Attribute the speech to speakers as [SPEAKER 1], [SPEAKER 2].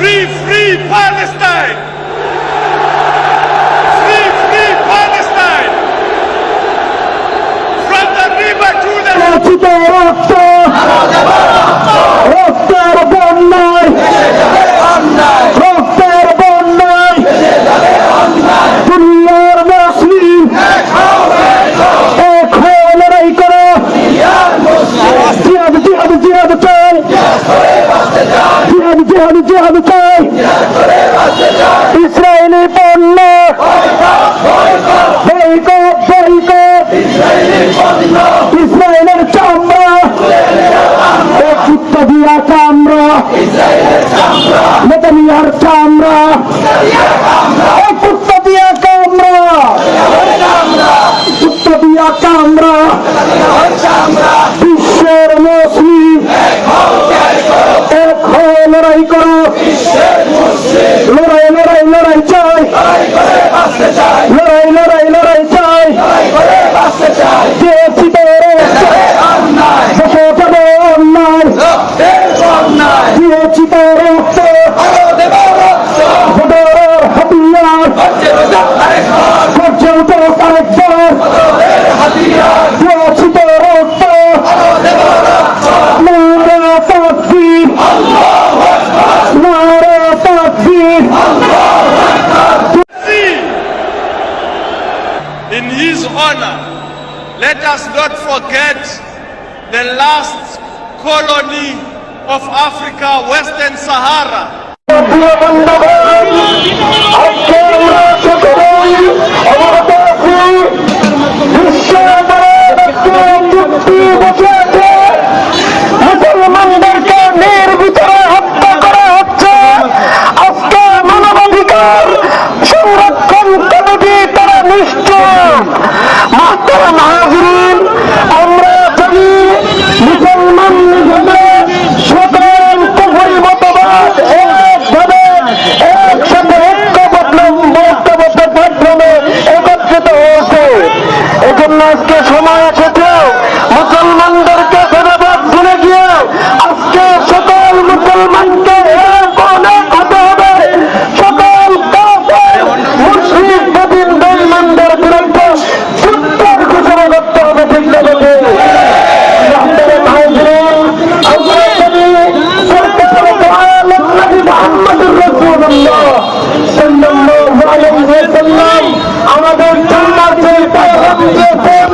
[SPEAKER 1] Free, free Palestine! Free, free Palestine! From the river to
[SPEAKER 2] the ইসরায়েলের চামড়া। এক কুত্তা দিয়া চামড়া। নেতানিয়ার চামড়া। এক কুত্তা দিয়া কামড়া কুত্তা দিয়া কামড়া বিশ্বের মুসলিম। এক হয়ে লড়াই করো। লড়াই লড়াই লড়াই চাই। দিয়েছি তোরে ভোটের হাতিয়ার করছে তো আরেকবার দিয়েছি তোর রক্ত নারে তাকবীর নারে তাকবীর
[SPEAKER 1] sea. In his honor, let us not forget the last colony of Africa, Western Sahara.
[SPEAKER 2] Come on! একসাথে ঐক্যবদ্ধ মাধ্যমে একত্রিত হয়েছে। এজন্য আজকে সময় এসেছে মুসলমানদের আমাদের জান্নাতের কথা দিয়েছেন